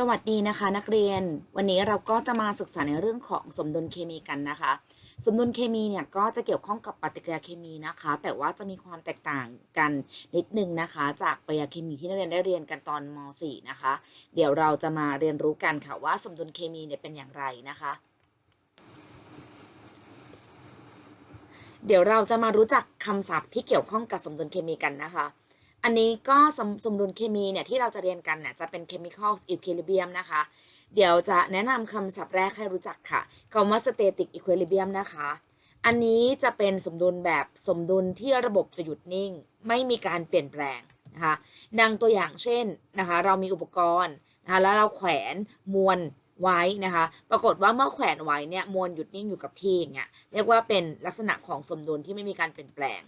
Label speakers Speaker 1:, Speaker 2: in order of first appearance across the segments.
Speaker 1: สวัสดีนะคะนักเรียน วันนี้เราก็จะมาศึกษาในเรื่องของสมดุลเคมีกันนะคะ สมดุลเคมีเนี่ยก็จะเกี่ยวข้องกับปฏิกิริยาเคมีนะคะ แต่ว่าจะมีความแตกต่างกันนิดนึงนะคะ จากปฏิกิริยาเคมีที่นักเรียนได้เรียนกันตอนม .4 นะคะ เดี๋ยวเราจะมาเรียนรู้กันค่ะว่าสมดุลเคมีเนี่ยเป็นอย่างไรนะคะเดี๋ยวเราจะมารู้จักคำศัพท์ที่เกี่ยวข้องกับสมดุลเคมีกันนะคะ อันนี้ก็สมสมดุลเคมีเนี่ยที่เราจะเรียนกันเนี่ยจะเป็น chemical equilibrium นะคะ เดี๋ยวจะแนะนำคำศัพท์แรกให้รู้จักค่ะคำว่า static equilibrium นะคะ อันนี้จะเป็นสมดุลแบบสมดุลที่ระบบจะหยุดนิ่ง ไม่มีการเปลี่ยนแปลงนะคะดังตัวอย่างเช่นนะคะเรามีอุปกรณ์นะคะแล้วเราแขวนมวลไว้นะคะ ปรากฏว่าเมื่อแขวนไว้เนี่ยมวลหยุดนิ่งอยู่กับที่อย่างเงี้ย เรียกว่าเป็นลักษณะของสมดุลที่ไม่มีการเปลี่ยนแปลง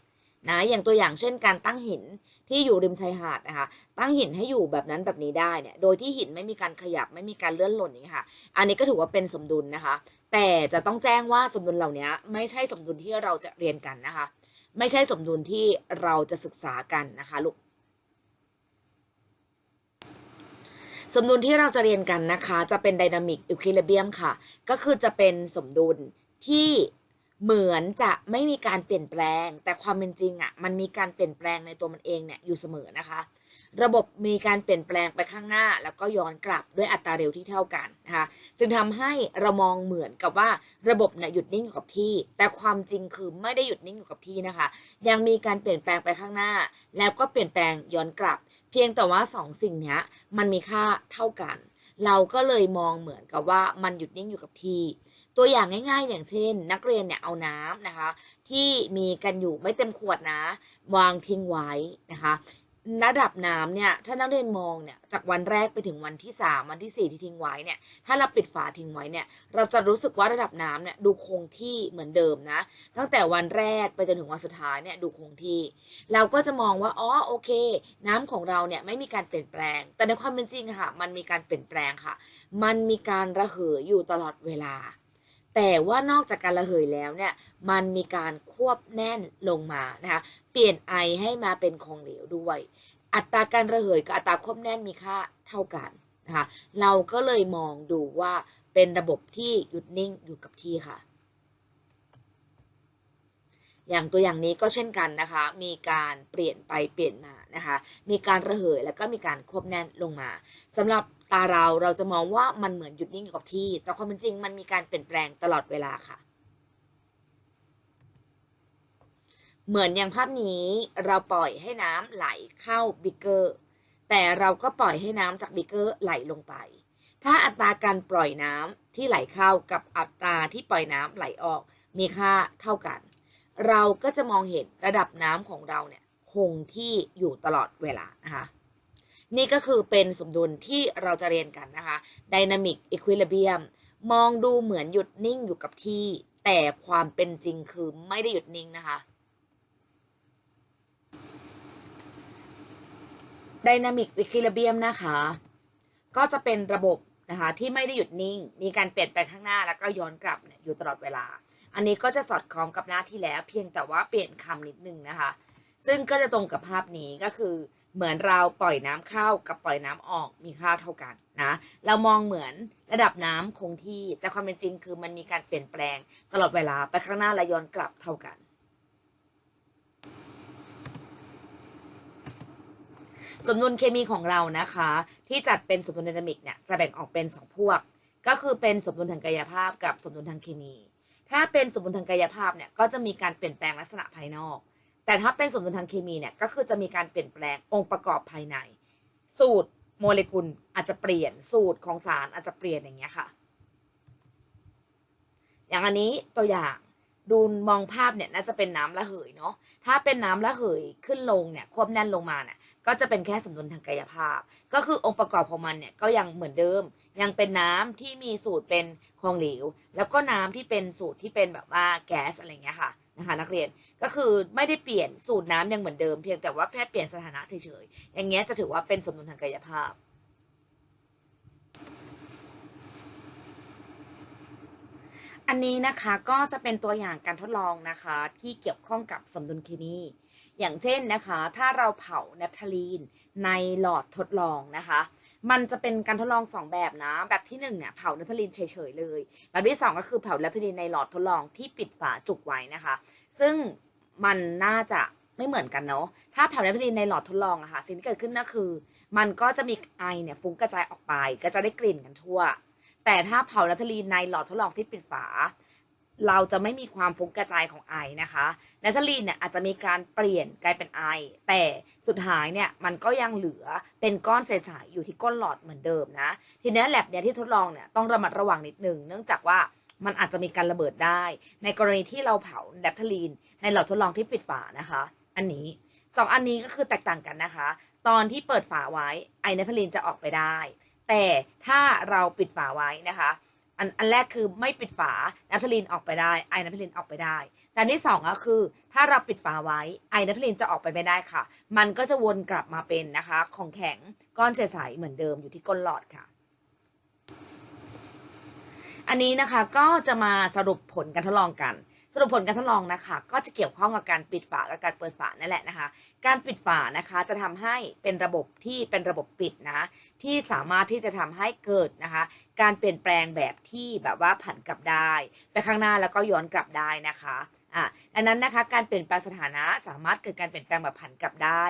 Speaker 1: นะอย่างตัวอย่างเช่นการตั้งหินที่อยู่ริมชายหาดนะคะ ตั้งหินให้อยู่แบบนั้นแบบนี้ได้เนี่ย โดยที่หินไม่มีการขยับไม่มีการเลื่อนหล่นอย่างนี้ค่ะ อันนี้ก็ถือว่าเป็นสมดุลนะคะ แต่จะต้องแจ้งว่าสมดุลเหล่านี้ไม่ใช่สมดุลที่เราจะเรียนกันนะคะ ไม่ใช่สมดุลที่เราจะศึกษากันนะคะลูก สมดุลที่เราจะเรียนกันนะคะ จะเป็นไดนามิกอิควิลิเบียมค่ะ ก็คือจะเป็นสมดุลที่ เหมือนจะไม่มีการเปลี่ยนแปลง แต่ความเป็นจริงอะ มันมีการเปลี่ยนแปลงในตัวมันเองเนี่ยอยู่เสมอนะคะ ระบบมีการเปลี่ยนแปลงไปข้างหน้า แล้วก็ย้อนกลับด้วยอัตราเร็วที่เท่ากันนะคะ จึงทำให้เรามองเหมือนกับว่าระบบเนี่ยหยุดนิ่งอยู่กับที่ แต่ความจริงคือไม่ได้หยุดนิ่งอยู่กับที่นะคะ ยังมีการเปลี่ยนแปลงไปข้างหน้า แล้วก็เปลี่ยนแปลงย้อนกลับ เพียงแต่ว่าสองสิ่งนี้มันมีค่าเท่ากัน เราก็เลยมองเหมือนกับว่ามันหยุดนิ่งอยู่กับที่ ตัวอย่างง่าย ๆ อย่างเช่น นักเรียนเนี่ยเอาน้ำนะคะ ที่มีกันอยู่ไม่เต็มขวดนะ วางทิ้งไว้นะคะระดับน้ำเนี่ยถ้านักเรียนมองเนี่ยจากวันแรกไปถึงวันที่ 3 วันที่ 4 ที่ทิ้งไว้เนี่ยถ้าเราปิดฝาทิ้งไว้เนี่ยเราจะรู้สึกว่าระดับน้ำเนี่ยดูคงที่เหมือนเดิมนะ ตั้งแต่วันแรกไปจนถึงวันสุดท้ายเนี่ยดูคงที่ เราก็จะมองว่าอ๋อโอเค น้ำของเราเนี่ยไม่มีการเปลี่ยนแปลง แต่ในความเป็นจริงค่ะ มันมีการเปลี่ยนแปลงค่ะ มันมีการระเหยอยู่ตลอดเวลา แต่ว่านอกจากการระเหยแล้วเนี่ยมันมีการควบแน่นลงมานะคะเปลี่ยนไอให้มาเป็นของเหลวด้วย อัตราการระเหยกับอัตราควบแน่นมีค่าเท่ากันนะคะเราก็เลยมองดูว่าเป็นระบบที่หยุดนิ่งอยู่กับที่ค่ะ อย่างตัวอย่างนี้ก็เช่นกันนะคะ มีการเปลี่ยนไปเปลี่ยนมา นะคะ มีการระเหยแล้วก็มีการควบแน่นลงมาสำหรับตาเราเราจะมองว่ามันเหมือนหยุดนิ่งอยู่กับที่ แต่ความเป็นจริงมันมีการเปลี่ยนแปลงตลอดเวลาค่ะ เหมือนอย่างภาพนี้เราปล่อยให้น้ำไหลเข้าบิกเกอร์แต่เราก็ปล่อยให้น้ำจากบิกเกอร์ไหลลงไป ถ้าอัตราการปล่อยน้ำที่ไหลเข้ากับอัตราที่ปล่อยน้ำไหลออกมีค่าเท่ากัน เราก็จะมองเห็นระดับน้ำของเราเนี่ย คงที่อยู่ตลอดเวลานะคะนี่ก็คือเป็นสมดุลที่เราจะเรียนกันนะคะ Dynamic Equilibrium มองดูเหมือนหยุดนิ่งอยู่กับที่ แต่ความเป็นจริงคือไม่ได้หยุดนิ่งนะคะ Dynamic Equilibrium นะคะ ก็จะเป็นระบบนะคะที่ไม่ได้หยุดนิ่ง มีการเปลี่ยนแปลงข้างหน้าแล้วก็ย้อนกลับอยู่ตลอดเวลา อันนี้ก็จะสอดคล้องกับหน้าที่แล้ว เพียงแต่ว่าเปลี่ยนคำนิดนึงนะคะ ซึ่งก็จะตรงกับภาพนี้ก็คือเหมือนเราปล่อยน้ำเข้ากับปล่อยน้ำออกมีค่าเท่ากันนะ เรามองเหมือนระดับน้ำคงที่ แต่ความเป็นจริงคือมันมีการเปลี่ยนแปลงตลอดเวลาไปข้างหน้าและย้อนกลับเท่ากัน สมดุลเคมีของเรานะคะ ที่จัดเป็นสมดุลไดนามิกเนี่ยจะแบ่งออกเป็น 2 พวก ก็คือเป็นสมดุลทางกายภาพกับสมดุลทางเคมี ถ้าเป็นสมดุลทางกายภาพเนี่ยก็จะมีการเปลี่ยนแปลงลักษณะภายนอก แต่ถ้าเป็นสมดุลทางเคมีเนี่ยก็คือจะมีการเปลี่ยนแปลงองค์ประกอบภายใน สูตรโมเลกุลอาจจะเปลี่ยนสูตรของสารอาจจะเปลี่ยนอย่างเงี้ยค่ะ อย่างอันนี้ตัวอย่างดูมองภาพเนี่ยน่าจะเป็นน้ำระเหยเนาะถ้าเป็นน้ำระเหยขึ้นลงเนี่ยควบแน่นลงมาเนี่ยก็จะเป็นแค่สมดุลทางกายภาพ ก็คือองค์ประกอบของมันเนี่ยก็ยังเหมือนเดิม ยังเป็นน้ำที่มีสูตรเป็นของเหลว แล้วก็น้ำที่เป็นสูตรที่เป็นแบบว่าแก๊สอะไรเงี้ยค่ะ นะคะนักเรียนก็คือไม่ได้เปลี่ยนสูตรน้ำยังเหมือนเดิมเพียงแต่ว่าแค่เปลี่ยนสถานะเฉยๆอย่างเงี้ยจะถือว่าเป็นสมดุลทางกายภาพอันนี้นะคะก็จะเป็นตัวอย่างการทดลองนะคะ ที่เกี่ยวข้องกับสมดุลเคมี อย่างเช่นนะคะ ถ้าเราเผาแนปทาลีนในหลอดทดลองนะคะ มันจะเป็นการทดลองสองแบบนะ แบบที่หนึ่งเนี่ยเผาแนปทาลีนเฉยๆเลย แบบที่สองก็คือเผาแนปทาลีนในหลอดทดลองที่ปิดฝาจุกไว้นะคะ ซึ่งมันน่าจะไม่เหมือนกันเนาะ ถ้าเผาแนปทาลีนในหลอดทดลองอะค่ะ สิ่งที่เกิดขึ้นก็คือ มันก็จะมีไอเนี่ยฟุ้งกระจายออกไป ก็จะได้กลิ่นกันทั่ว แต่ถ้าเผาแนปทาลีนในหลอดทดลองที่ปิดฝา เราจะไม่มีความฟุ้งกระจายของไอนะคะนปทาลีนเนี่ยอาจจะมีการเปลี่ยนกลายเป็นไอ แต่สุดท้ายเนี่ยมันก็ยังเหลือเป็นก้อนใสๆอยู่ที่ก้นหลอดเหมือนเดิมนะ ทีนี้แลบเนี่ยที่ทดลองเนี่ยต้องระมัดระวังนิดนึง เนื่องจากว่ามันอาจจะมีการระเบิดได้ ในกรณีที่เราเผาแนปทาลีน ในหลอดทดลองที่ปิดฝานะคะ อันนี้สองอันนี้ก็คือแตกต่างกันนะคะ ตอนที่เปิดฝาไว้ไอแนปทาลีนจะออกไปได้ แต่ถ้าเราปิดฝาไว้นะคะ อันอันแรกคือไม่ปิดฝาแนปทลินออกไปได้ ไอ้นปทลินออกไปได้ แต่ที่สองก็คือ ถ้าเราปิดฝาไว้ไอ้นปทลินจะออกไปไม่ได้ค่ะ มันก็จะวนกลับมาเป็นนะคะ ของแข็งก้อนใสๆเหมือนเดิมอยู่ที่ก้นหลอดค่ะ อันนี้นะคะก็จะมาสรุปผลการทดลองกัน สรุปผลการทดลองนะคะ ก็จะเกี่ยวข้องกับการปิดฝากับการเปิดฝานั่นแหละนะคะ การปิดฝานะคะจะทำให้เป็นระบบที่เป็นระบบปิดนะที่สามารถที่จะทำให้เกิดนะคะ การเปลี่ยนแปลงแบบที่แบบว่าผันกลับได้ไปข้างหน้าแล้วก็ย้อนกลับได้นะคะอะดังนั้นนะคะการเปลี่ยนแปลงสถานะสามารถเกิดการเปลี่ยนแปลงแบบผันกลับได้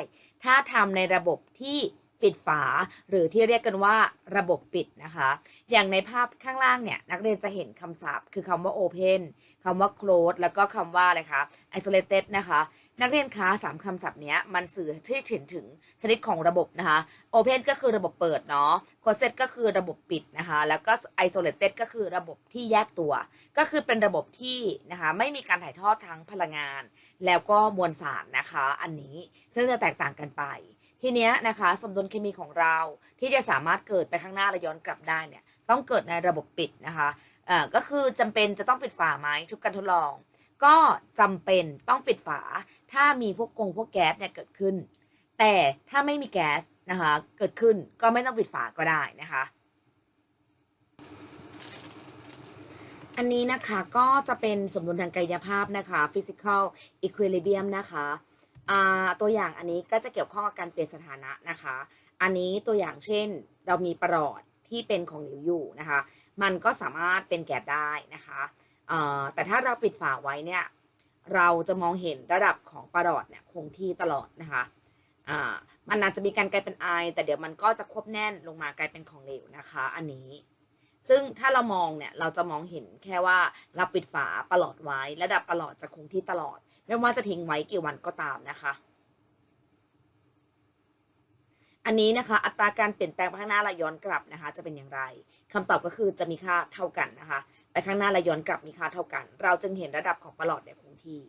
Speaker 1: ถ้าทำในระบบที่ ปิดฝา หรือที่เรียกกันว่าระบบปิดนะคะ อย่างในภาพข้างล่างเนี่ยนักเรียนจะเห็นคำศัพท์ คือคำว่า open คำว่า close แล้วก็คำว่าอะไรคะ isolated นะคะ นักเรียนคะสามคำศัพท์เนี้ยมันสื่อที่ถึงถึงชนิดของระบบนะคะ Open ก็คือระบบเปิดเนาะ Closed ก็คือระบบปิดนะคะ แล้วก็ Isolated ก็คือระบบที่แยกตัว ก็คือเป็นระบบที่นะคะไม่มีการถ่ายทอดทั้งพลังงาน แล้วก็มวลสารนะคะ อันนี้ซึ่งจะแตกต่างกันไป ทีเนี้ยนะคะสมดุลเคมีของเราที่จะสามารถเกิดไปข้างหน้าและย้อนกลับได้เนี่ยต้องเกิดในระบบปิดนะคะเอ่อก็คือจำเป็นจะต้องปิดฝาไหมทุกการทดลอง ก็จำเป็นต้องปิดฝา ถ้ามีพวกกงพวกแก๊สเนี่ยเกิดขึ้น แต่ถ้าไม่มีแก๊สนะคะเกิดขึ้นก็ไม่ต้องปิดฝาก็ได้นะคะอันนี้นะคะก็จะเป็นสมดุลทางกายภาพนะคะ physical equilibrium นะคะ ตัวอย่างอันนี้ก็จะเกี่ยวข้องกับการเปลี่ยนสถานะนะคะ อันนี้ตัวอย่างเช่น เรามีประหลอดที่เป็นของเหลวอยู่นะคะ มันก็สามารถเป็นแก๊สได้นะคะแต่ถ้าเราปิดฝาไว้เนี่ย เราจะมองเห็นระดับของประหลอดเนี่ยคงที่ตลอดนะคะมันอาจจะมีการกลายเป็นไอ แต่เดี๋ยวมันก็จะควบแน่นลงมากลายเป็นของเหลวนะคะ อันนี้ ซึ่งถ้าเรามองเนี่ย เราจะมองเห็นแค่ว่าเราปิดฝาประหลอดไว้ ระดับประหลอดจะคงที่ตลอด ไม่ว่าจะทิ้งไว้กี่วันก็ตามนะคะ อันนี้นะคะ อัตราการเปลี่ยนแปลงไปข้างหน้าและย้อนกลับนะคะ จะเป็นอย่างไรคำตอบก็คือจะมีค่าเท่ากันนะคะ ไปข้างหน้าและย้อนกลับมีค่าเท่ากัน เราจึงเห็นระดับของประหลอดเนี่ยคงที่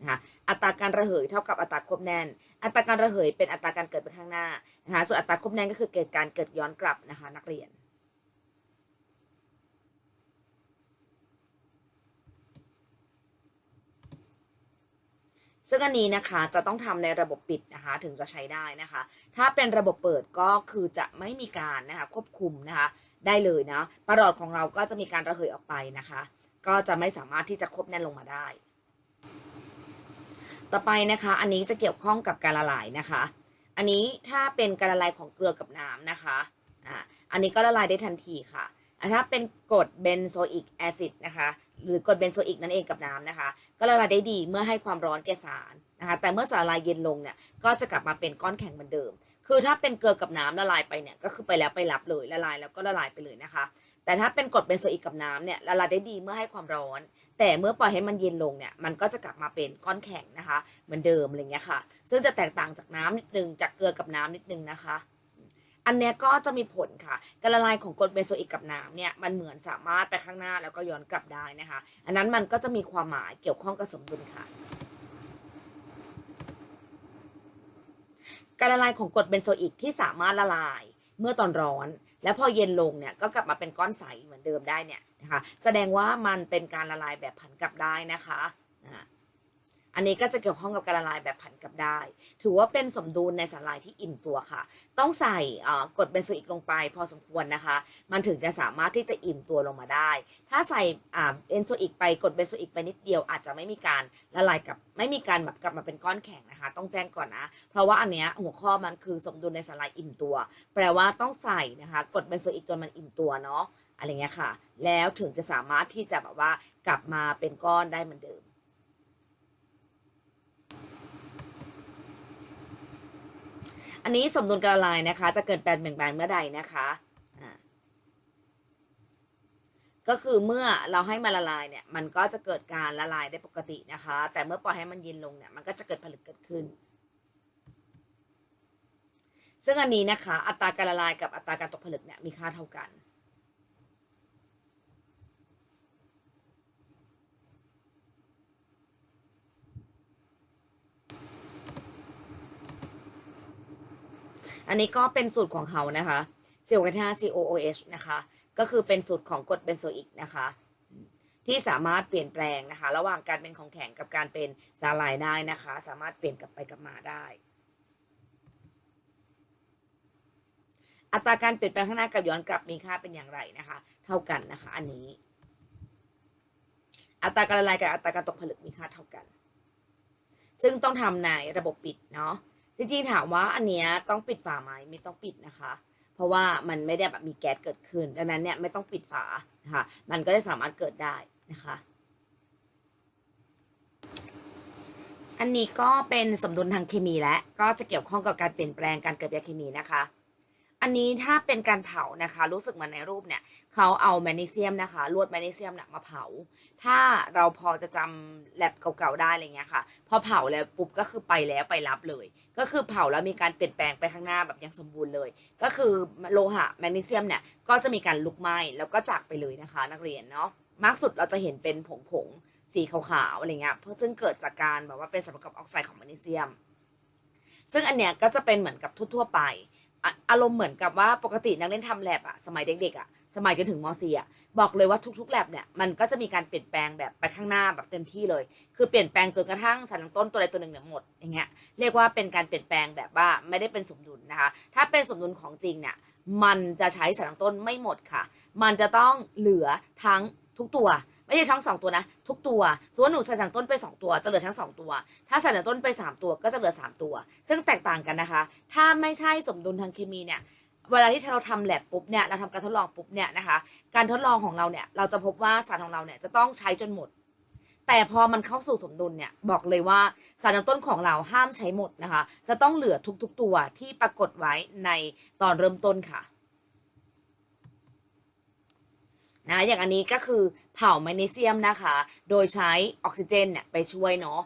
Speaker 1: นะคะอัตราการระเหยเท่ากับอัตราควบแน่น อัตราการระเหยเป็นอัตราการเกิดไปข้างหน้านะคะส่วนอัตราควบแน่นก็คือเกิดการเกิดย้อนกลับนะคะ นักเรียน ซึ่งอันนี้นะคะจะต้องทำในระบบปิดนะคะถึงจะใช้ได้นะคะ ถ้าเป็นระบบเปิดก็คือจะไม่มีการนะคะควบคุมนะคะได้เลยนะประหลอดของเราก็จะมีการระเหยออกไปนะคะ ก็จะไม่สามารถที่จะควบแน่นลงมาได้ ต่อไปนะคะ อันนี้จะเกี่ยวข้องกับการละลายนะคะ อันนี้ถ้าเป็นการละลายของเกลือกับน้ำนะคะอ่าอันนี้ก็ละลายได้ทันทีค่ะ ถ้าเป็นกรดเบนโซอิกแอซิดนะคะ หรือกรดเบนโซอิกนั่นเองกับน้ำนะคะ ก็ละลายได้ดีเมื่อให้ความร้อนแก่สารนะคะ แต่เมื่อสารละลายเย็นลงเนี่ย ก็จะกลับมาเป็นก้อนแข็งเหมือนเดิม คือถ้าเป็นเกลือกับน้ำละลายไปเนี่ย ก็คือไปแล้วไปรับเลยละลายแล้วก็ละลายไปเลยนะคะ แต่ถ้าเป็นกรดเบนโซอิกกับน้ำเนี่ยละลายได้ดีเมื่อให้ความร้อน แต่เมื่อปล่อยให้มันเย็นลงเนี่ย มันก็จะกลับมาเป็นก้อนแข็งนะคะ เหมือนเดิมอะไรเงี้ยค่ะ ซึ่งจะแตกต่างจากน้ำนิดนึงจากเกลือกับน้ำนิดนึงนะคะ อันเนี้ยก็จะมีผลค่ะ การละลายของกรดเบนโซอิกกับน้ำเนี่ยมันเหมือนสามารถไปข้างหน้าแล้วก็ย้อนกลับได้นะคะ อันนั้นมันก็จะมีความหมายเกี่ยวข้องกับสมดุลค่ะการละลายของกรดเบนโซอิกที่สามารถละลายเมื่อตอนร้อน แล้วพอเย็นลงเนี่ยก็กลับมาเป็นก้อนใสเหมือนเดิมได้เนี่ยนะคะแสดงว่ามันเป็นการละลายแบบผันกลับได้นะคะ อันนี้ก็จะเกี่ยวข้องกับการละลายแบบผันกลับได้ ถือว่าเป็นสมดุลในสารละลายที่อิ่มตัวค่ะ ต้องใส่เอ่อกรดเบนโซอิกลงไปพอสมควรนะคะ มันถึงจะสามารถที่จะอิ่มตัวลงมาได้ ถ้าใส่เบนโซอิกไปกรดเบนโซอิกไปนิดเดียวอาจจะไม่มีการละลายกับไม่มีการแบบกลับมาเป็นก้อนแข็งนะคะ ต้องแจ้งก่อนนะ เพราะว่าอันเนี้ยหัวข้อมันคือสมดุลในสารละลายอิ่มตัว แปลว่าต้องใส่นะคะกรดเบนโซอิกจนมันอิ่มตัวเนาะอะไรเงี้ยค่ะ แล้วถึงจะสามารถที่จะแบบว่ากลับมาเป็นก้อนได้เหมือนเดิม อันนี้สมดุลการละลายนะคะ จะเกิดแปลงเปลี่ยนแปลงเมื่อใดนะคะก็คือเมื่อเราให้มันละลายเนี่ย มันก็จะเกิดการละลายได้ปกตินะคะ แต่เมื่อปล่อยให้มันเย็นลงเนี่ย มันก็จะเกิดผลึกเกิดขึ้น ซึ่งอันนี้นะคะ อัตราการละลายกับอัตราการตกผลึกเนี่ยมีค่าเท่ากัน อันนี้ก็เป็นสูตรของเขานะคะซีโอ5 COOH นะคะ ก็คือเป็นสูตรของกรดเบนโซอิกนะคะ ที่สามารถเปลี่ยนแปลงนะคะ ระหว่างการเป็นของแข็งกับการเป็นสาลายได้นะคะ สามารถเปลี่ยนกลับไปกลับมาได้ อัตราการเปลี่ยนแปลงข้างหน้ากับย้อนกลับมีค่าเป็นอย่างไรนะคะ เท่ากันนะคะ อันนี้ อัตราการละลายกับอัตราการตกผลึกมีค่าเท่ากัน ซึ่งต้องทำในระบบปิดเนาะ จริงๆถามว่าอันเนี้ยต้องปิดฝาไหมไม่ต้องปิดนะคะ เพราะว่ามันไม่ได้แบบมีแก๊สเกิดขึ้น ดังนั้นเนี่ยไม่ต้องปิดฝานะคะมันก็จะสามารถเกิดได้นะคะ อันนี้ก็เป็นสมดุลทางเคมีและก็จะเกี่ยวข้องกับการเปลี่ยนแปลงการเกิดยาเคมีนะคะ อันนี้ถ้าเป็นการเผานะคะ รู้สึกเหมือนในรูปเนี่ยเขาเอาแมกนีเซียมนะคะลวดแมกนีเซียมเนี่ยมาเผา ถ้าเราพอจะจำแลบเก่าๆได้อะไรเงี้ยค่ะ พอเผาแล้วปุ๊บก็คือไปแล้วไปรับเลย ก็คือเผาแล้วมีการเปลี่ยนแปลงไปข้างหน้าแบบยังสมบูรณ์เลย ก็คือโลหะแมกนีเซียมเนี่ยก็จะมีการลุกไหม้แล้วก็จากไปเลยนะคะ นักเรียนเนาะมากสุดเราจะเห็นเป็นผงผงๆสีขาวๆอะไรเงี้ยเพราะซึ่งเกิดจากการแบบว่าเป็นส่วนประกอบออกไซด์ของแมกนีเซียม ซึ่งอันเนี้ยก็จะเป็นเหมือนกับทั่วๆไป อารมณ์เหมือนกับว่าปกตินักเรียนทำแลบอะสมัยเด็กๆอะสมัยจนถึงม .4 อะบอกเลยว่าทุกๆแลบเนี่ยมันก็จะมีการเปลี่ยนแปลงแบบไปข้างหน้าแบบเต็มที่เลย คือเปลี่ยนแปลงจนกระทั่งสารตั้งต้นตัวใดตัวหนึ่งเนี่ยหมดอย่างเงี้ยเรียกว่าเป็นการเปลี่ยนแปลงแบบว่าไม่ได้เป็นสมดุลนะคะ ถ้าเป็นสมดุลของจริงเนี่ยมันจะใช้สารตั้งต้นไม่หมดค่ะ มันจะต้องเหลือทั้งทุกตัว ไม่ใช่ทั้งสองตัวนะ ทุกตัวสมมติว่าหนูใส่สารต้นไปสองตัวจะเหลือทั้งสองตัว ถ้าใส่สารต้นไปสามตัวก็จะเหลือสามตัว ซึ่งแตกต่างกันนะคะ ถ้าไม่ใช่สมดุลทางเคมีเนี่ยเวลาที่เราทำแลบปุ๊บเนี่ยเราทำการทดลองปุ๊บเนี่ยนะคะ การทดลองของเราเนี่ยเราจะพบว่าสารของเราเนี่ยจะต้องใช้จนหมด แต่พอมันเข้าสู่สมดุลเนี่ยบอกเลยว่าสารตั้งต้นของเราห้ามใช้หมดนะคะ จะต้องเหลือทุกๆตัวที่ปรากฏไว้ในตอนเริ่มต้นค่ะ นะอย่างอันนี้ก็คือเผาแมกนีเซียมนะคะ โดยใช้ออกซิเจนเนี่ยไปช่วยเนาะ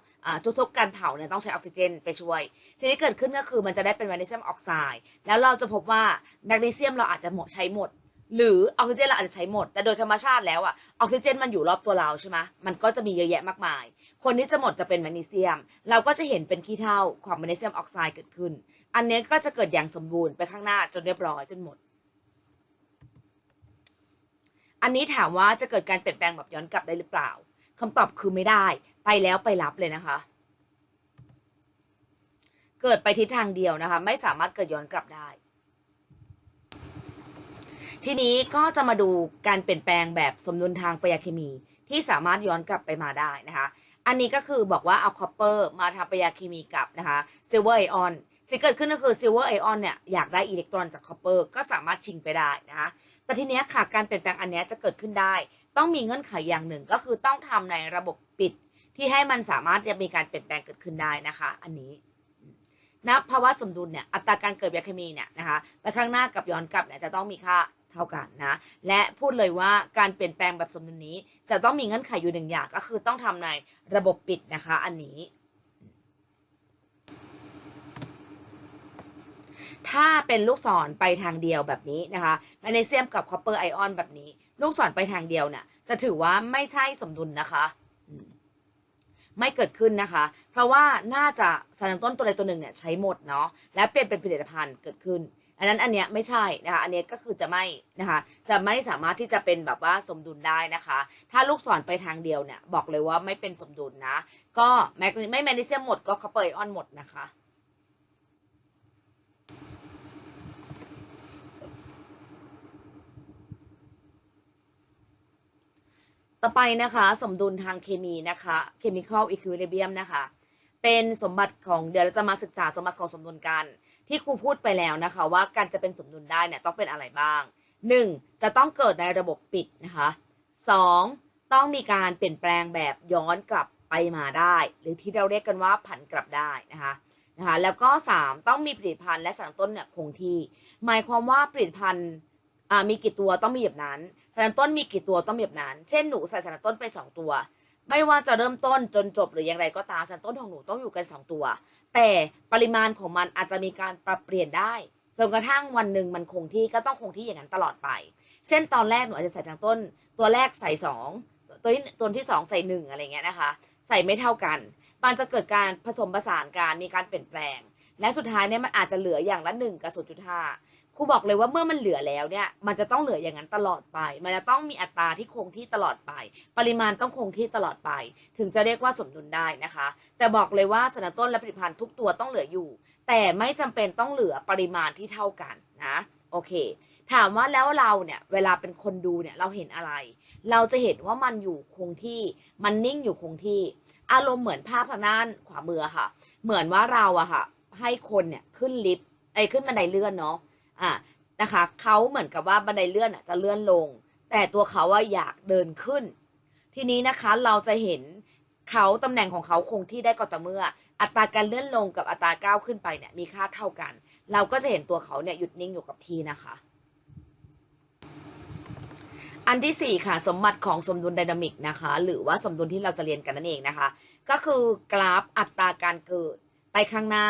Speaker 1: ทุกๆการเผาเนี่ยต้องใช้ออกซิเจนไปช่วย สิ่งที่เกิดขึ้นก็คือมันจะได้เป็นแมกนีเซียมออกไซด์ แล้วเราจะพบว่าแมกนีเซียมเราอาจจะหมดใช้หมด หรือออกซิเจนเราอาจจะใช้หมด แต่โดยธรรมชาติแล้วอะออกซิเจนมันอยู่รอบตัวเราใช่ไหมมันก็จะมีเยอะแยะมากมาย คนที่จะหมดจะเป็นแมกนีเซียม เราก็จะเห็นเป็นขี้เถ้าของแมกนีเซียมออกไซด์เกิดขึ้น อันนี้ก็จะเกิดอย่างสมบูรณ์ไปข้างหน้าจนเรียบร้อยจนหมด อันนี้ถามว่าจะเกิดการเปลี่ยนแปลงแบบย้อนกลับได้หรือเปล่าคำตอบคือไม่ได้ ไปแล้วไปรับเลยนะคะ เกิดไปทิศทางเดียวนะคะ ไม่สามารถเกิดย้อนกลับได้ ทีนี้ก็จะมาดูการเปลี่ยนแปลงแบบสมดุลทางปฏิเคมีที่สามารถย้อนกลับไปมาได้นะคะ อันนี้ก็คือบอกว่าเอาคอปเปอร์มาทำปฏิเคมีกับนะคะซิลเวอร์ไอออน สิ่งเกิดขึ้นก็คือซิลเวอร์ไอออนเนี่ยอยากได้อิเล็กตรอนจากคอปเปอร์ก็สามารถชิงไปได้นะคะแต่ทีเนี้ยค่ะการเปลี่ยนแปลงอันเนี้ยจะเกิดขึ้นได้ ต้องมีเงื่อนไขอย่างหนึ่งก็คือต้องทำในระบบปิด ที่ให้มันสามารถจะมีการเปลี่ยนแปลงเกิดขึ้นได้นะคะ อันนี้ณภาวะสมดุลเนี่ยอัตราการเกิดยาเคมีเนี่ยนะคะไปข้างหน้ากับย้อนกลับเนี่ยจะต้องมีค่าเท่ากันนะและพูดเลยว่าการเปลี่ยนแปลงแบบสมดุลนี้ จะต้องมีเงื่อนไขอยู่หนึ่งอย่างก็คือต้องทำในระบบปิดนะคะ อันนี้ ถ้าเป็นลูกศรไปทางเดียวแบบนี้นะคะแมกนีเซียมกับคอปเปอร์ไอออนแบบนี้ ลูกศรไปทางเดียวเนี่ยจะถือว่าไม่ใช่สมดุลนะคะไม่เกิดขึ้นนะคะ เพราะว่าน่าจะสารตั้งต้นตัวใดตัวหนึ่งเนี่ยใช้หมดเนาะ และเปลี่ยนเป็นผลิตภัณฑ์เกิดขึ้น อันนั้นอันเนี้ยไม่ใช่นะคะ อันเนี้ยก็คือจะไม่นะคะ จะไม่สามารถที่จะเป็นแบบว่าสมดุลได้นะคะ ถ้าลูกศรไปทางเดียวเนี่ยบอกเลยว่าไม่เป็นสมดุลนะ ก็แมกไม่แมกนีเซียมหมดก็คอปเปอร์ไอออนหมดนะคะ ต่อไปนะคะสมดุลทางเคมีนะคะ chemical equilibrium นะคะ เป็นสมบัติของเดี๋ยวเราจะมาศึกษาสมบัติของสมดุลกัน ที่ครูพูดไปแล้วนะคะ ว่าการจะเป็นสมดุลได้เนี่ยต้องเป็นอะไรบ้าง 1. จะต้องเกิดในระบบปิดนะคะ 2. ต้องมีการเปลี่ยนแปลงแบบย้อนกลับไปมาได้ หรือที่เราเรียกกันว่าผันกลับได้นะคะนะคะแล้วก็ 3. ต้องมีผลิตภัณฑ์และสารต้นเนี่ยคงที่ หมายความว่าผลิตภัณฑ์ มีกี่ตัวต้องมีแบบนั้นสารต้นมีกี่ตัวต้องมีแบบนั้น เช่นหนูใส่สารต้นไป 2 ตัว ไม่ว่าจะเริ่มต้นจนจบหรืออย่างไรก็ตามสารต้นของหนูต้องอยู่กัน 2 ตัว แต่ปริมาณของมันอาจจะมีการปรับเปลี่ยนได้จนกระทั่งวันหนึ่งมันคงที่ก็ต้องคงที่อย่างนั้นตลอดไป เช่นตอนแรกหนูอาจจะใส่ทางต้น ตัวแรกใส่สองตัวที่ตัวที่สองใส่หนึ่งอะไรเงี้ยนะคะ ใส่ไม่เท่ากันมันจะเกิดการผสมผสานการมีการเปลี่ยนแปลง และสุดท้ายเนี่ยมันอาจจะเหลืออย่างละหนึ่งกับศูนย์จุดห้า ครูบอกเลยว่าเมื่อมันเหลือแล้วเนี่ย มันจะต้องเหลืออย่างนั้นตลอดไป มันจะต้องมีอัตราที่คงที่ตลอดไป ปริมาณต้องคงที่ตลอดไป ถึงจะเรียกว่าสมดุลได้นะคะ แต่บอกเลยว่าสารต้นและผลิตภัณฑ์ทุกตัวต้องเหลืออยู่ แต่ไม่จำเป็นต้องเหลือปริมาณที่เท่ากันนะโอเค ถามว่าแล้วเราเนี่ยเวลาเป็นคนดูเนี่ยเราเห็นอะไร เราจะเห็นว่ามันอยู่คงที่ มันนิ่งอยู่คงที่ อารมณ์เหมือนภาพทางด้านขวามือค่ะ เหมือนว่าเราอะค่ะ ให้คนเนี่ยขึ้นลิฟต์ไอ้ขึ้นบันไดเลื่อนเนาะ อะนะคะเขาเหมือนกับว่าบันไดเลื่อนอะจะเลื่อนลง แต่ตัวเขาว่าอยากเดินขึ้น ทีนี้นะคะเราจะเห็นเขาตำแหน่งของเขาคงที่ได้ก็ต่อเมื่อ อัตราการเลื่อนลงกับอัตราก้าวขึ้นไปเนี่ยมีค่าเท่ากัน เราก็จะเห็นตัวเขาเนี่ยหยุดนิ่งอยู่กับที่นะคะ อันที่สี่ค่ะ สมบัติของสมดุลไดนามิกนะคะ หรือว่าสมดุลที่เราจะเรียนกันนั่นเองนะคะ ก็คือกราฟอัตราการเกิดไปข้างหน้า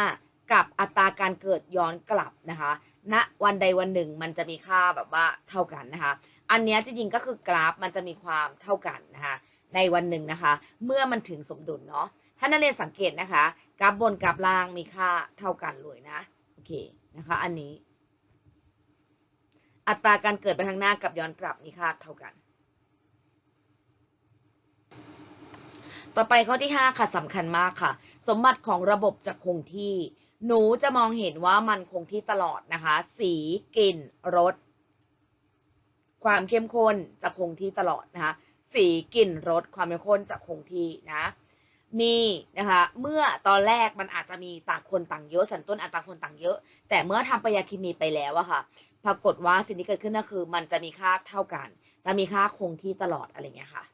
Speaker 1: กับอัตราการเกิดย้อนกลับนะคะ ณวันใดวันหนึ่งมันจะมีค่าแบบว่าเท่ากันนะคะ อันนี้จริงๆก็คือกราฟมันจะมีความเท่ากันนะคะในวันหนึ่งนะคะ เมื่อมันถึงสมดุลเนาะถ้านักเรียนสังเกตนะคะ กราฟบนกราฟล่างมีค่าเท่ากันเลยนะโอเคนะคะ อันนี้ อัตราการเกิดไปข้างหน้ากับย้อนกลับมีค่าเท่ากัน ต่อไปข้อที่ 5 ค่ะสำคัญมากค่ะ สมบัติของระบบจะคงที่ หนูจะมองเห็นว่ามันคงที่ตลอดนะคะ สีกลิ่นรสความเข้มข้นจะคงที่ตลอดนะคะ สีกลิ่นรสความเข้มข้นจะคงที่นะ มีนะคะ เมื่อตอนแรกมันอาจจะมีต่างคนต่างเยอะสันต้นอัตราคนต่างเยอะ แต่เมื่อทำปฏิกิริยาไปแล้วอะค่ะ ปรากฏว่าสิ่งที่เกิดขึ้นก็คือ มันจะมีค่าเท่ากัน จะมีค่าคงที่ตลอดอะไรเงี้ยค่ะ